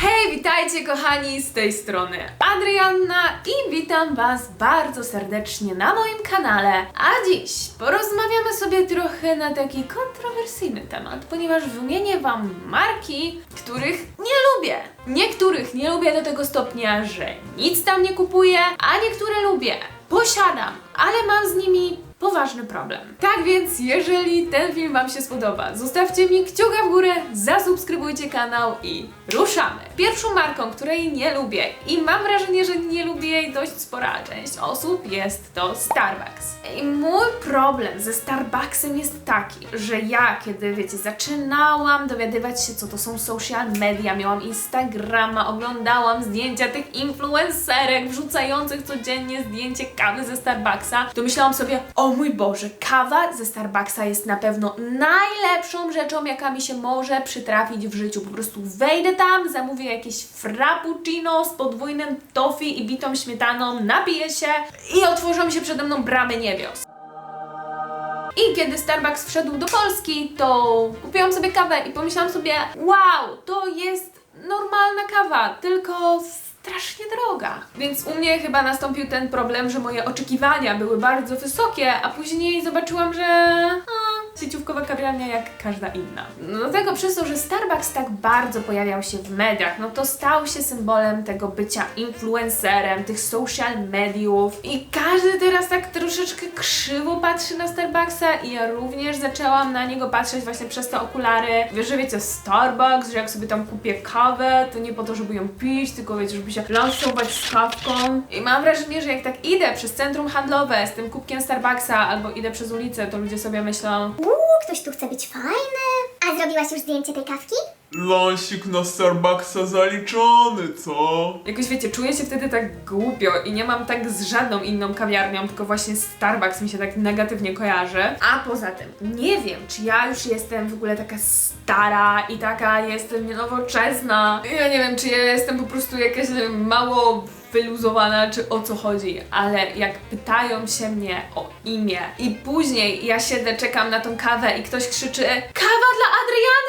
Hej, witajcie kochani z tej strony Adrianna i witam Was bardzo serdecznie na moim kanale. A dziś porozmawiamy sobie trochę na taki kontrowersyjny temat, ponieważ wymienię Wam marki, których nie lubię. Niektórych nie lubię do tego stopnia, że nic tam nie kupuję, a niektóre lubię. Posiadam, ale mam z nimi poważny problem. Tak więc, jeżeli ten film Wam się spodoba, zostawcie mi kciuka w górę, zasubskrybujcie kanał i ruszamy. Pierwszą marką, której nie lubię i mam wrażenie, że nie lubi jej dość spora część osób, jest to Starbucks. I mój problem ze Starbucksem jest taki, że ja, kiedy wiecie, zaczynałam dowiadywać się, co to są social media, miałam Instagrama, oglądałam zdjęcia tych influencerek wrzucających codziennie zdjęcie kawy ze Starbucksa, to myślałam sobie, o mój Boże, kawa ze Starbucksa jest na pewno najlepszą rzeczą, jaka mi się może przytrafić w życiu. Po prostu wejdę tam, zamówię jakieś frappuccino z podwójnym toffee i bitą śmietaną, napiję się i otworzą się przede mną bramy niebios. I kiedy Starbucks wszedł do Polski, to kupiłam sobie kawę i pomyślałam sobie, wow, to jest normalna kawa, tylko strasznie droga. Więc u mnie chyba nastąpił ten problem, że moje oczekiwania były bardzo wysokie, a później zobaczyłam, że a, sieciówkowa kawiarnia jak każda inna. No tego przez to, że Starbucks tak bardzo pojawiał się w mediach, no to stał się symbolem tego bycia influencerem, tych social mediów i każdy teraz tak troszeczkę krzywo patrzy na Starbucksa i ja również zaczęłam na niego patrzeć właśnie przez te okulary. Wiesz, że wiecie, Starbucks, że jak sobie tam kupię kawę, to nie po to, żeby ją pić, tylko wiecie, żeby się lansować z kawką. I mam wrażenie, że jak tak idę przez centrum handlowe z tym kubkiem Starbucksa albo idę przez ulicę, to ludzie sobie myślą Uuu, ktoś tu chce być fajny. A zrobiłaś już zdjęcie tej kawki? Lansik na Starbucksa zaliczony, co? Jakoś wiecie, czuję się wtedy tak głupio i nie mam tak z żadną inną kawiarnią, tylko właśnie Starbucks mi się tak negatywnie kojarzy. A poza tym, nie wiem, czy ja już jestem w ogóle taka stara i taka jestem nowoczesna. Ja nie wiem, czy ja jestem po prostu jakaś mało wyluzowana, czy o co chodzi, ale jak pytają się mnie o imię i później ja siedzę, czekam na tą kawę i ktoś krzyczy Kawa dla Adrianny!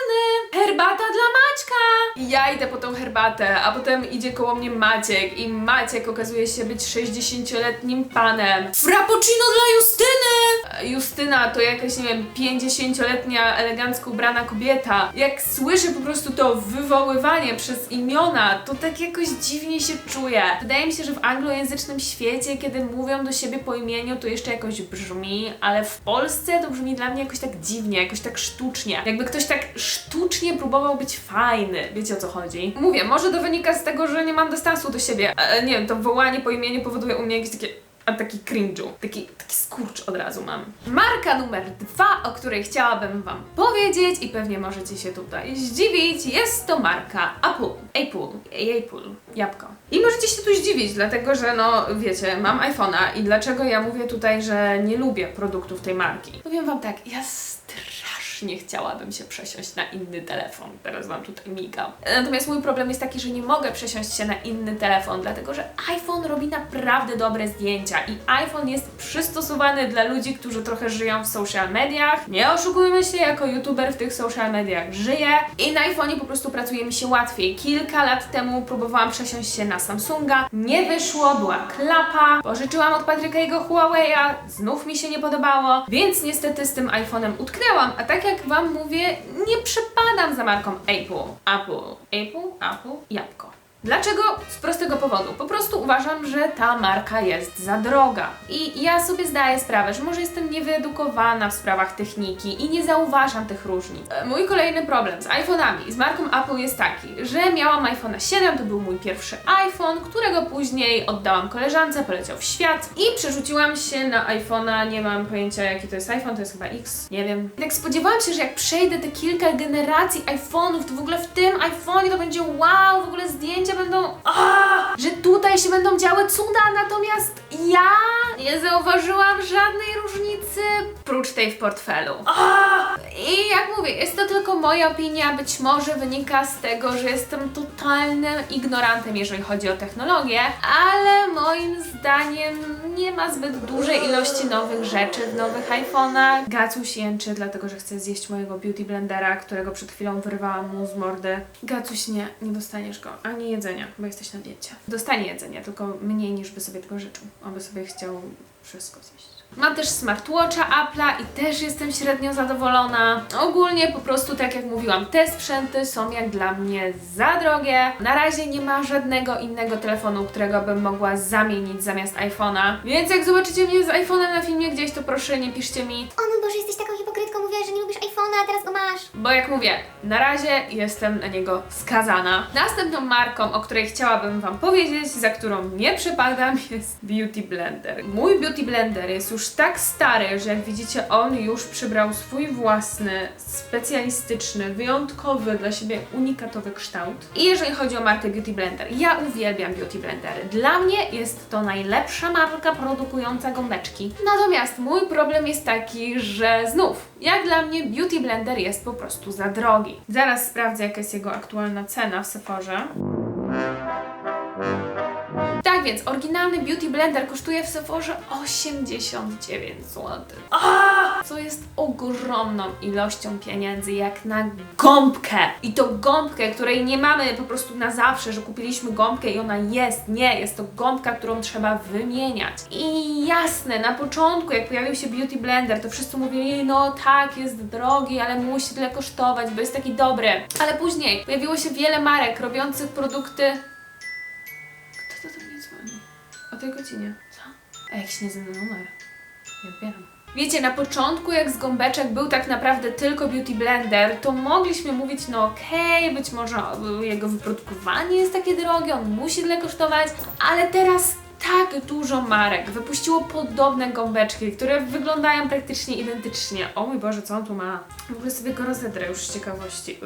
Herbata dla Maćka! I ja idę po tą herbatę, a potem idzie koło mnie Maciek i Maciek okazuje się być 60-letnim panem. Frappuccino dla Justyny! Justyna to jakaś, nie wiem, 50-letnia elegancko ubrana kobieta. Jak słyszę po prostu to wywoływanie przez imiona, to tak jakoś dziwnie się czuję. Wydaje mi się, że w anglojęzycznym świecie, kiedy mówią do siebie po imieniu, to jeszcze jakoś brzmi, ale w Polsce to brzmi dla mnie jakoś tak dziwnie, jakoś tak sztucznie. Jakby ktoś tak sztucznie próbował być fajny. Wiecie o co chodzi? Mówię, może to wynika z tego, że nie mam dystansu do siebie. E, nie wiem, to wołanie po imieniu powoduje u mnie jakieś takie a taki cringe'u. Taki, taki skurcz od razu mam. Marka numer dwa, o której chciałabym Wam powiedzieć i pewnie możecie się tutaj zdziwić, jest to marka Apple. Apple. Apple. Jabłko. I możecie się tu zdziwić, dlatego że no wiecie, mam iPhone'a i dlaczego ja mówię tutaj, że nie lubię produktów tej marki? Powiem Wam tak, ja strasznie chciałabym się przesiąść na inny telefon. Teraz Wam tutaj migam. Natomiast mój problem jest taki, że nie mogę przesiąść się na inny telefon, dlatego że iPhone robi naprawdę dobre zdjęcia i iPhone jest przystosowany dla ludzi, którzy trochę żyją w social mediach. Nie oszukujmy się, jako youtuber w tych social mediach żyję i na iPhone'ie po prostu pracuje mi się łatwiej. Kilka lat temu próbowałam przesiąść się na Samsunga, nie wyszło, była klapa, pożyczyłam od Patryka jego Huawei'a, znów mi się nie podobało, więc niestety z tym iPhone'em utknęłam, a tak jak Wam mówię, nie przepadam za marką Apple. Apple. Apple, Apple, jabłko. Dlaczego? Z prostego powodu. Po prostu uważam, że ta marka jest za droga. I ja sobie zdaję sprawę, że może jestem niewyedukowana w sprawach techniki i nie zauważam tych różnic. E, Mój kolejny problem z iPhone'ami i z marką Apple jest taki, że miałam iPhone'a 7, to był mój pierwszy iPhone, którego później oddałam koleżance, poleciał w świat i przerzuciłam się na iPhone'a, nie mam pojęcia jaki to jest iPhone, to jest chyba X, nie wiem. Tak spodziewałam się, że jak przejdę te kilka generacji iPhone'ów, to w ogóle w tym iPhone'ie to będzie wow, w ogóle zdjęcia będą aaa, że tutaj się będą działy cuda, natomiast ja nie zauważyłam żadnej różnicy prócz tej w portfelu. I jak mówię, jest to tylko moja opinia, być może wynika z tego, że jestem totalnym ignorantem, jeżeli chodzi o technologię, ale moim zdaniem nie ma zbyt dużej ilości nowych rzeczy w nowych iPhone'ach. Gacuś jęczy, dlatego że chce zjeść mojego beauty blendera, którego przed chwilą wyrwałam mu z mordy. Gacuś nie, nie dostaniesz go, ani jedzenia, bo jesteś na diecie. Dostanie jedzenia, tylko mniej niż by sobie tego życzył. On by sobie chciał wszystko zjeść. Mam też smartwatcha Apple'a i też jestem średnio zadowolona. Ogólnie po prostu, tak jak mówiłam, te sprzęty są jak dla mnie za drogie. Na razie nie ma żadnego innego telefonu, którego bym mogła zamienić zamiast iPhone'a. Więc jak zobaczycie mnie z iPhone'em na filmie gdzieś, to proszę nie piszcie mi, O mój Boże, jesteś taką hipokrytką, mówiłaś, że nie lubisz iPhone'a, a teraz go bo jak mówię, na razie jestem na niego skazana. Następną marką, o której chciałabym Wam powiedzieć, za którą nie przepadam, jest Beauty Blender. Mój Beauty Blender jest już tak stary, że jak widzicie, on już przybrał swój własny, specjalistyczny, wyjątkowy dla siebie unikatowy kształt. I jeżeli chodzi o markę Beauty Blender, ja uwielbiam Beauty Blendery. Dla mnie jest to najlepsza marka produkująca gąbeczki. Natomiast mój problem jest taki, że znów, jak dla mnie Beauty Blender jest po prostu za drogi. Zaraz sprawdzę, jaka jest jego aktualna cena w Sephorze. Więc, oryginalny Beauty Blender kosztuje w Sephorze 89 zł. A! Co jest ogromną ilością pieniędzy, jak na gąbkę. I to gąbkę, której nie mamy po prostu na zawsze, że kupiliśmy gąbkę i ona jest. Nie, jest to gąbka, którą trzeba wymieniać. I jasne, na początku, jak pojawił się Beauty Blender, to wszyscy mówili, no tak, jest drogi, ale musi tyle kosztować, bo jest taki dobry. Ale później pojawiło się wiele marek robiących produkty tej godzinie. Co? A jakiś nieznany numer. Nie odbieram. Wiecie, na początku jak z gąbeczek był tak naprawdę tylko Beauty Blender, to mogliśmy mówić, no okej, być może jego wyprodukowanie jest takie drogie, on musi tyle kosztować, ale teraz tak dużo marek wypuściło podobne gąbeczki, które wyglądają praktycznie identycznie. O mój Boże, co on tu ma? W ogóle sobie go rozedrę już z ciekawości.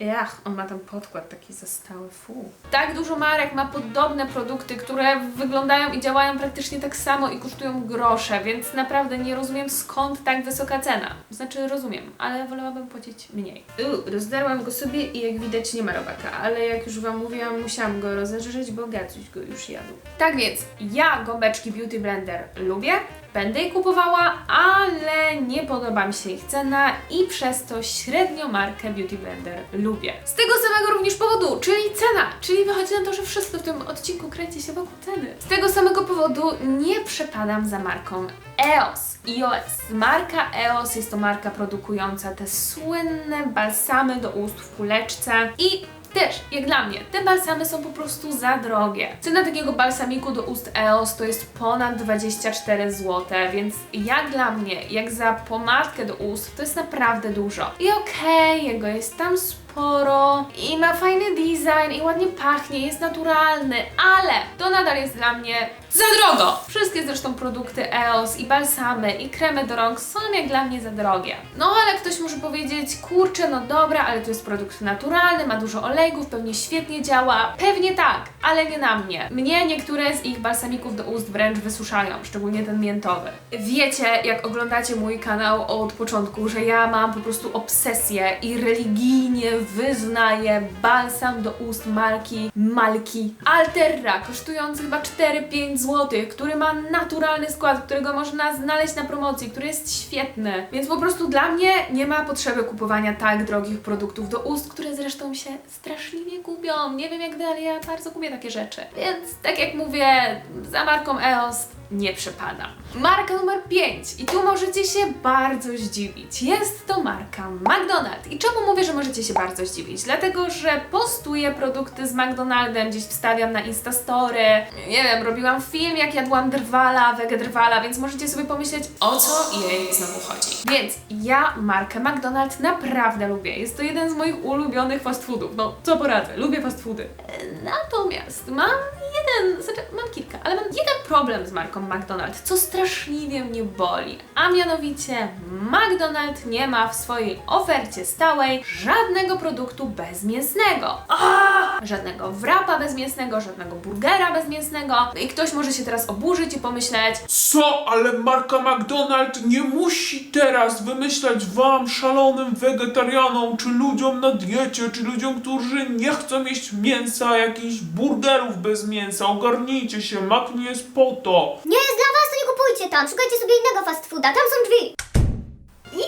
Jach, on ma tam podkład taki zastały, fu. Tak dużo marek ma podobne produkty, które wyglądają i działają praktycznie tak samo i kosztują grosze, więc naprawdę nie rozumiem skąd tak wysoka cena. Znaczy rozumiem, ale wolałabym płacić mniej. Uuu, rozdarłam go sobie i jak widać nie ma robaka, ale jak już Wam mówiłam, musiałam go rozedrzeć, bo Gacuś go już jadł. Tak więc, ja gąbeczki Beauty Blender lubię, będę je kupowała, ale nie podoba mi się ich cena i przez to średnio markę Beauty Blender lubię. Z tego samego również powodu, czyli cena, czyli wychodzi na to, że wszystko w tym odcinku kręci się wokół ceny. Z tego samego powodu nie przepadam za marką EOS. EOS. Marka EOS jest to marka produkująca te słynne balsamy do ust w kuleczce i też, jak dla mnie, te balsamy są po prostu za drogie. Cena takiego balsamiku do ust EOS to jest ponad 24 zł, więc jak dla mnie, jak za pomadkę do ust, to jest naprawdę dużo. I okej, jego jest tam sporo i ma fajny design i ładnie pachnie, jest naturalny, ale to nadal jest dla mnie za drogo! Wszystkie zresztą produkty EOS i balsamy i kremy do rąk są jak dla mnie za drogie. No ale ktoś może powiedzieć, kurczę, no dobra, ale to jest produkt naturalny, ma dużo olejków, pewnie świetnie działa. Pewnie tak, ale nie na mnie. Mnie niektóre z ich balsamików do ust wręcz wysuszają, szczególnie ten miętowy. Wiecie, jak oglądacie mój kanał od początku, że ja mam po prostu obsesję i religijnie wyznaję balsam do ust marki Malki Alterra, kosztujący chyba 4-5 zł, który ma naturalny skład, którego można znaleźć na promocji, który jest świetny. Więc po prostu dla mnie nie ma potrzeby kupowania tak drogich produktów do ust, które zresztą się straszliwie gubią. Nie wiem jak ale ja bardzo gubię takie rzeczy. Więc tak jak mówię, za marką EOS nie przepadam. Marka numer 5 i tu możecie się bardzo zdziwić. Jest to marka McDonald's. I czemu mówię, że możecie się bardzo zdziwić? Dlatego, że postuję produkty z McDonaldem, gdzieś wstawiam na Instastory. Nie wiem, robiłam film jak jadłam drwala, wege drwala, więc możecie sobie pomyśleć o co jej znowu chodzi. Więc ja markę McDonald's naprawdę lubię. Jest to jeden z moich ulubionych fast foodów. No, co poradzę, lubię fast foody. Natomiast mam jeden, znaczy mam kilka, ale mam jeden problem z marką McDonald's, co straszliwie mnie boli. A mianowicie McDonald's nie ma w swojej ofercie stałej żadnego produktu bezmięsnego. A! żadnego wrapa bezmięsnego, żadnego burgera bezmięsnego. No I ktoś może się teraz oburzyć i pomyśleć, Co? Ale marka McDonald's nie musi teraz wymyślać wam, szalonym wegetarianom, czy ludziom na diecie, czy ludziom, którzy nie chcą jeść mięsa, jakichś burgerów bez mięsa. Ogarnijcie się, Mac nie jest po to. Tam. Szukajcie sobie innego fast fooda. Tam są drzwi. I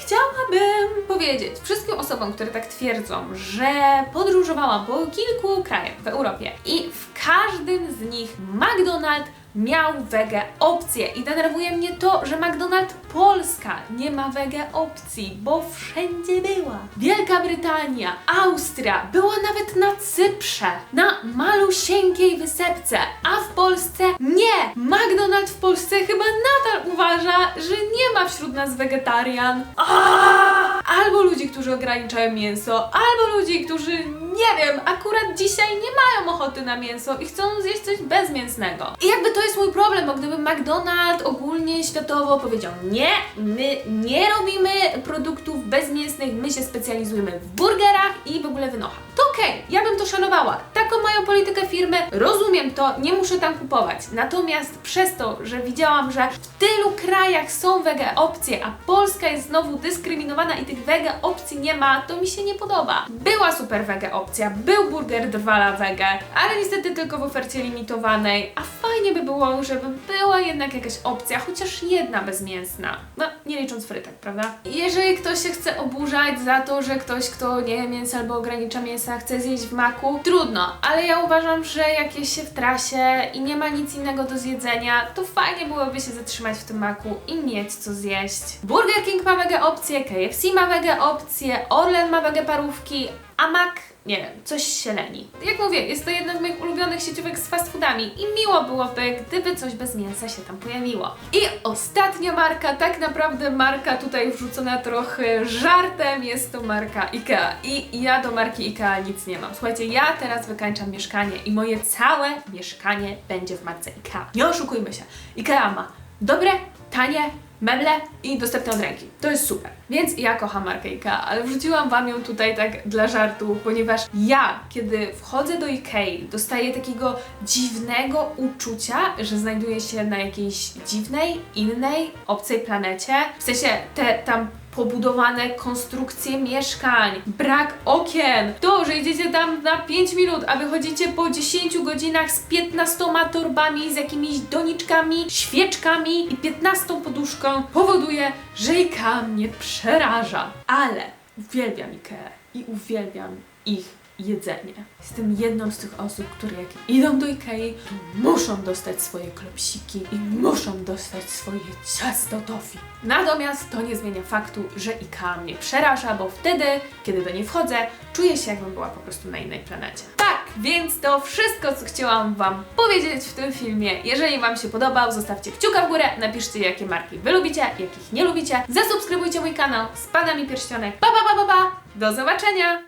chciałabym powiedzieć wszystkim osobom, które tak twierdzą, że podróżowałam po kilku krajach w Europie i w każdym z nich McDonald's miał wege opcję i denerwuje mnie to, że McDonald's nie ma wege opcji, bo wszędzie była. Wielka Brytania, Austria, była nawet na Cyprze, na malusieńkiej wysepce, a w Polsce nie! McDonald's w Polsce chyba nadal uważa, że nie ma wśród nas wegetarian. Aaaa! Albo ludzi, którzy ograniczają mięso, albo ludzi, którzy, nie wiem, akurat dzisiaj nie mają ochoty na mięso i chcą zjeść coś bezmięsnego. I jakby to jest mój problem, bo gdyby McDonald's ogólnie światowo powiedział nie, my nie robimy produktów bezmięsnych, my się specjalizujemy w burgerach i w ogóle wynocha. Okej, ja bym to szanowała. Taką mają politykę firmy, rozumiem to, nie muszę tam kupować. Natomiast przez to, że widziałam, że w tylu krajach są wege opcje, a Polska jest znowu dyskryminowana i tych wege opcji nie ma, to mi się nie podoba. Była super wege opcja, był burger drwala wege, ale niestety tylko w ofercie limitowanej, a fajnie by było, żeby była jednak jakaś opcja, chociaż jedna bezmięsna. No, nie licząc frytek, prawda? Jeżeli ktoś się chce oburzać za to, że ktoś, kto nie je mięsa albo ogranicza mięsa, chce zjeść w maku, trudno, ale ja uważam, że jak jest się w trasie i nie ma nic innego do zjedzenia, to fajnie byłoby się zatrzymać w tym maku i mieć co zjeść. Burger King ma wege opcje, KFC ma wege opcje, Orlen ma wege parówki, a Mac, nie wiem, coś się leni. Jak mówię, jest to jedna z moich ulubionych sieciówek z fast foodami i miło byłoby, gdyby coś bez mięsa się tam pojawiło. I ostatnia marka, tak naprawdę marka tutaj wrzucona trochę żartem, jest to marka IKEA. I ja do marki IKEA nic nie mam. Słuchajcie, ja teraz wykańczam mieszkanie i moje całe mieszkanie będzie w marce IKEA. Nie oszukujmy się, IKEA ma dobre, tanie, meble i dostępne od ręki. To jest super. Więc ja kocham markę IKEA, ale wrzuciłam Wam ją tutaj tak dla żartu, ponieważ ja, kiedy wchodzę do IKEA, dostaję takiego dziwnego uczucia, że znajduję się na jakiejś dziwnej, innej, obcej planecie. W sensie te tam pobudowane konstrukcje mieszkań, brak okien, to, że idziecie tam na 5 minut, a wychodzicie po 10 godzinach z 15 torbami, z jakimiś doniczkami, świeczkami i 15 poduszką powoduje, że IKEA mnie przeraża. Ale uwielbiam IKEA i uwielbiam ich jedzenie. Jestem jedną z tych osób, które jak idą do Ikei, to muszą dostać swoje klopsiki i muszą dostać swoje ciasto tofi. Natomiast to nie zmienia faktu, że Ikea mnie przeraża, bo wtedy, kiedy do niej wchodzę, czuję się jakbym była po prostu na innej planecie. Tak, więc to wszystko, co chciałam Wam powiedzieć w tym filmie. Jeżeli Wam się podobał, zostawcie kciuka w górę, napiszcie jakie marki Wy lubicie, jakich nie lubicie, zasubskrybujcie mój kanał, spada mi pierścionek. Pa, pa, pa, pa, pa! Do zobaczenia!